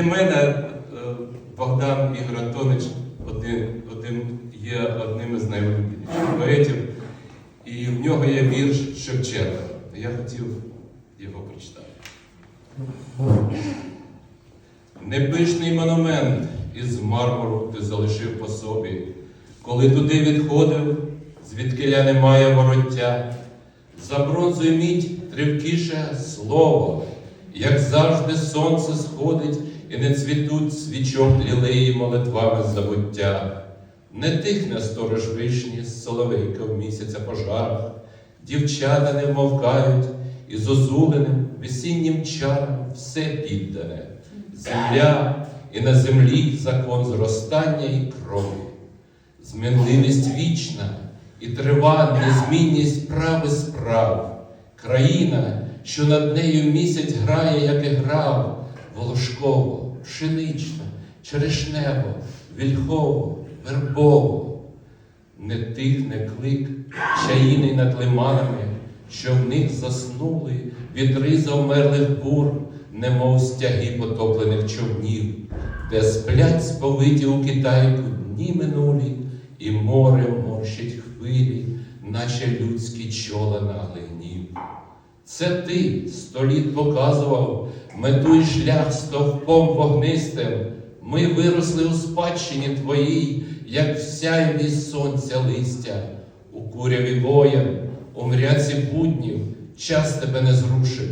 Для мене е, Богдан Ігор Антонович один, один, є одним із найулюбленіших поетів, і в нього є вірш Шевченка. Я хотів його прочитати. Непишний монумент із мармуру ти залишив по собі, коли туди відходив, звідкиля немає вороття, за бронзою мідь тривкіше слово, як завжди сонце сходить, і не цвітуть свічок лілеї молитвами забуття. Не тихне сторож вишні з соловейка в місяця пожарах, дівчата не вмовкають, і з озуленим весіннім чаром все піддане. Земля і на землі закон зростання і крові. Змінливість вічна і трива незмінність прав і справ. Країна, що над нею місяць грає, як і грав, волошково, пшенична, черешнево, вільхово, вербово. Не тихне клик чаїний над лиманами, що в них заснули вітри завмерлих бур, немов стяги потоплених човнів, де сплять сповиті у Китайку дні минулі, і море морщить хвилі, наче людські чола на глинів. Це ти сто літ показував мету й шлях стовпом вогнистим. Ми виросли у спадщині твоїй, як в сяйві сонця листя, у куряві воєн, у мряці буднів, час тебе не зрушив.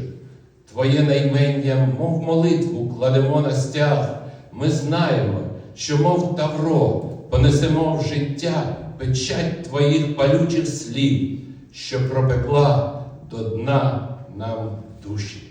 Твоє наймення, мов молитву, кладемо на стяг. Ми знаємо, що, мов тавро, понесемо в життя печать твоїх палючих слів, що пропекла до дна нам душі.